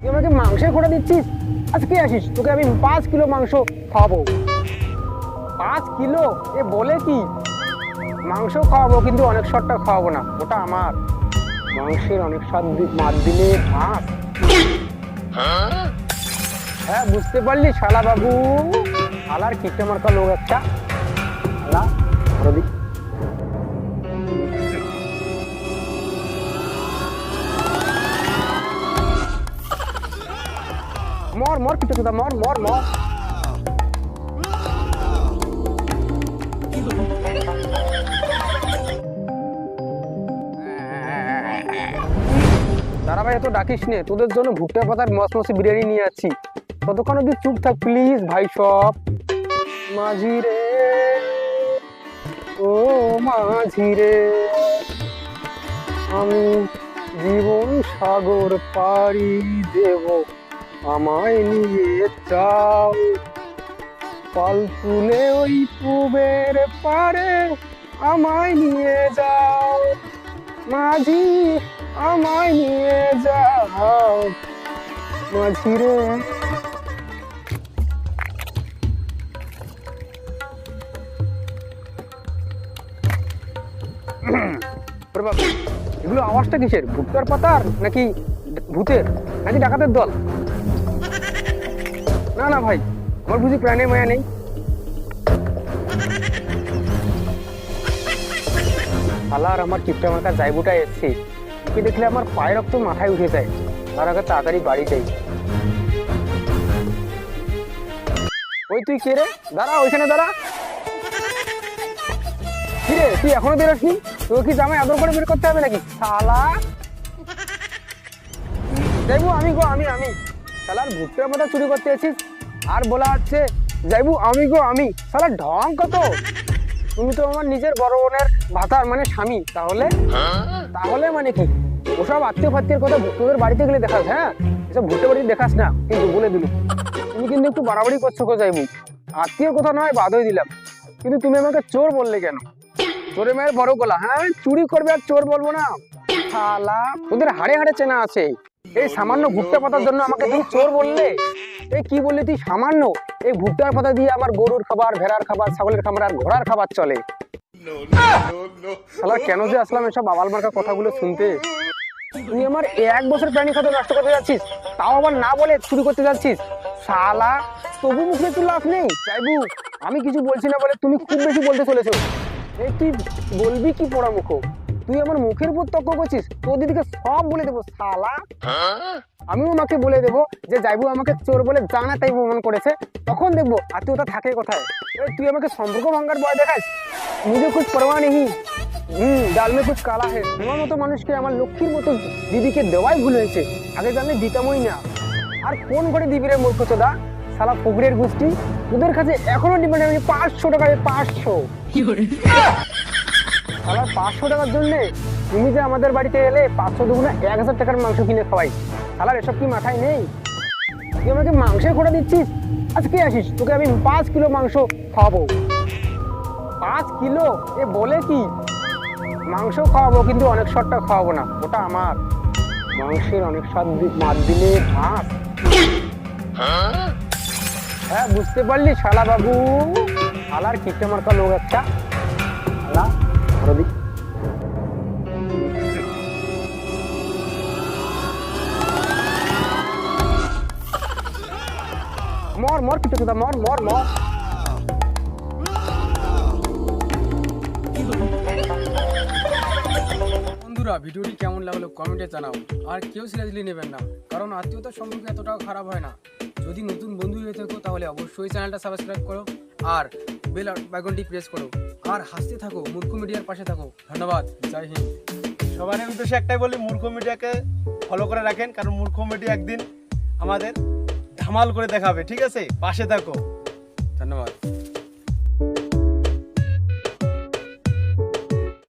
তুই আমাকে মাংসের খোটা দিচ্ছিস? আজকে আসিস? তোকে আমি পাঁচ কিলো মাংস খাওয়াবো। পাঁচ কিলো? এ বলে কি? মাংস খাওয়াবো, কিন্তু অনেক শটটা খাওয়াবো না। ওটা আমার। মাংসের অনেক স্বাদ মার দিলে ভাত হ্যাঁ বুঝতে পারলি, শালা বাবু। শালার কিটে মার্কা লোক একটা। শালা কিটে চোদা মর মর মর দাঁড়া ভাই, এত ডাকিস নে। তোদের জন্য ভুট্টা পাতার মস মসি বিরিয়ানি নিয়ে যাচ্ছি ততক্ষণ অব্দি চুপ থাক প্লিজ ভাই, সব। মাঝি রে। ও মাঝি রে। আমি জীবন সাগর পাড়ি দেব। আমায় নিয়ে যাও। পাল তুলে ওই পুবের পারে আমায় নিয়ে যাও। মাঝি, আমায় নিয়ে যাও। মাঝি রে। এগুলো আওয়াজটা কিসের? ভুট্টার পাতার নাকি ভূতের? নাকি ডাকাতের দল? না না ভাই, আমার বুঝি প্রাণে মায়া নেই। আল্লাহ আমার কিপটা মার্কা জায়গুটা এসছে। ওকে দেখলে আমার পায়ের রক্ত মাথায় উঠে যায়। তার আগে তাড়াতাড়ি বাড়ি যাই। ওই তুই কে রে? দাঁড়া, ওইখানে দাঁড়া। কি রে, তুই এখনও বেরোসনি তোকে কি জামাই আদর করে বের করতে হবে নাকি? শালা। যাইবু আমি গো, আমি আমি। শালার ভুট্টার মতো চুরি করতে এসেছিস? আর বলা হচ্ছে, যাইবু, আমি গো, আমি। শালার ঢং কত? তুমি তো আমার নিজের বড় বোনের ভাতার মানে স্বামী, তাহলে? তাহলে মানে কি? ওসব আত্মীয় ফাত্মীয় কথা তোদের বাড়িতে গেলে দেখাস হ্যাঁ? এসব ভুট্টে বাড়িতে দেখাস না, কিন্তু বলে দিল তুমি কিন্তু একটু বাড়াবাড়ি করছ কো যাইবু। আত্মীয় কথা নয়, বাদই দিলাম। কিন্তু তুমি আমাকে চোর বললে কেন? চোরে মায়ের বড় গলা হ্যাঁ? চুরি করবে আর চোর বলব না। শালা তোদের হাড়ে হাড়ে চেনা আছে। এই সামান্য ভুট্টা পাতার জন্য আমাকে তুমি চোর বললে? এই কি বললি তুই সামান্য? এই ভুট্টার পাতা দিয়ে আমার গরুর খাবার, ভেড়ার খাবার, ছাগলের খাবার আর ঘোড়ার খাবার চলে। শালা, কেন যে আসলাম এসব আবাল মার্কা কথাগুলো শুনতে? তুই আমার এক বছর প্রাণী খাদ্য নষ্ট করতে যাচ্ছিস, তাও আবার না বলে চুরি করতে যাচ্ছিস? শালা, তবু মুখে একটু লাভ নেই। চাইবু আমি কিছু বলছি না বলে তুমি খুব বেশি বলতে চলেছো। এই তুই বলবি কি পড়া মুখ তুই আমার মুখের উপর তর্ক করছিস? তোর দিদিকে সব বলে দেবো শালা। আমিও মাকে বলে দেবো যে যাইবু আমাকে চোর বলে জানা তাই প্রমাণ করেছে। তখন দেখব আত্মীয়তা থাকে কোথায়? তুই আমাকে সম্পর্ক ভাঙ্গার ভয় দেখাস? মুঝে কুছ পরোয়া নেই। হুম ডাল মে কুছ কালা হে তোমার মতো মানুষকে আমার লক্ষ্মীর মতো দিদিকে দেওয়াই ভুল হয়েছে। আগে জানলে দিতামই না। আর কোন ঘরে দিবি রে মূর্খ চোদা? সালা পুকুরের গোষ্ঠী? তোদের কাছে এখনও ডিমান্ড আমি পাঁচশো টাকা পাঁচশো। সালা পাঁচশো টাকার জন্যে তুমি যে আমাদের বাড়িতে এলে পাঁচশো দুগুণে এক হাজার টাকার মাংস কিনে খাওয়াই। সালার এসব কি মাথায় নেই? তুই আমাকে মাংসের খোটা দিচ্ছিস? আজকে আসিস? তোকে আমি পাঁচ কিলো মাংস খাওয়াবো। পাঁচ কিলো? এ বলে কি? মাংস খাওয়াবো, কিন্তু অনেক শটটা খাওয়াবো না। ওটা আমার। মাংসের অনেক স্বাদ মার দিলে ভাত হ্যাঁ বুঝতে পারলি শালা বাবু? শালার মার্কা লোক একটা। দিক মর মর কিটে চোদা মর মর মর। বন্ধুরা, ভিডিওটি কেমন লাগল কমেন্টে জানাও। আর কেউ সিরিয়াসলি নেবেন না, কারণ আত্মীয়তার সম্পর্ক এতটাও খারাপ হয় না। যদি নতুন বন্ধু হয়ে থাকো, তাহলে অবশ্যই চ্যানেলটা সাবস্ক্রাইব করো আর বেল বাইকনটি প্রেস করো। আর হাসতে থাকো মূর্খ মিডিয়ার পাশে থাকো। ধন্যবাদ। জয় হিন্দ। সবার উদ্দেশ্যে একটাই বলি মূর্খ মিডিয়াকে ফলো করে রাখেন কারণ মূর্খ মিডিয়া একদিন আমাদের ধামাল করে দেখাবে ঠিক আছে? পাশে থাকো। ধন্যবাদ।